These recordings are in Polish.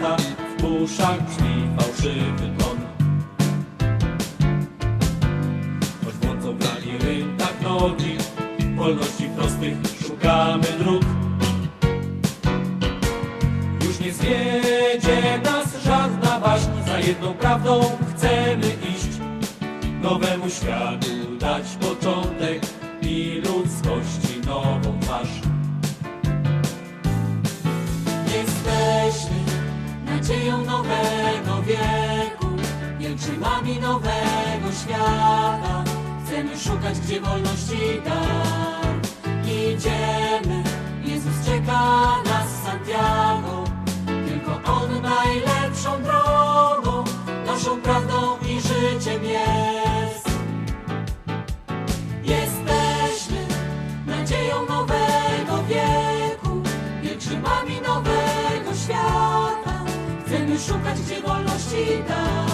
w uszach brzmi fałszywy ton. Choć mocą dla rytach nogi, wolności prostych szukamy dróg. Już nie zwiedzie nas żadna baśń, za jedną prawdą chcemy iść. Nowemu światu dać początek Oczyma nowego świata Chcemy szukać, gdzie wolności dar Idziemy, Jezus czeka nas Santiago. Tylko On najlepszą drogą Naszą prawdą i życiem jest. Jesteśmy nadzieją nowego wieku. Pielgrzymami nowego świata Chcemy szukać, gdzie wolności dar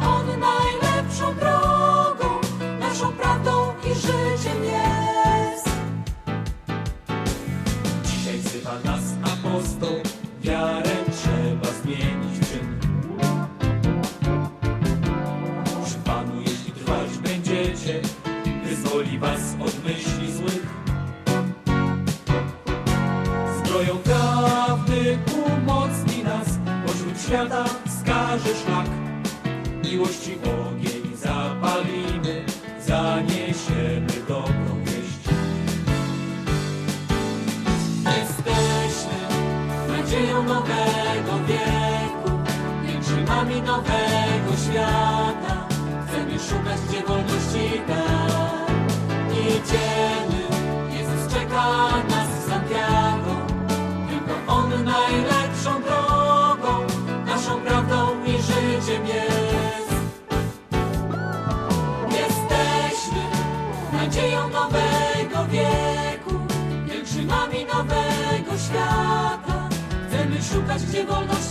On najlepszą drogą, naszą prawdą i życiem jest. Dzisiaj wzywa nas apostoł. miłości ogień. Aż gdzie wolność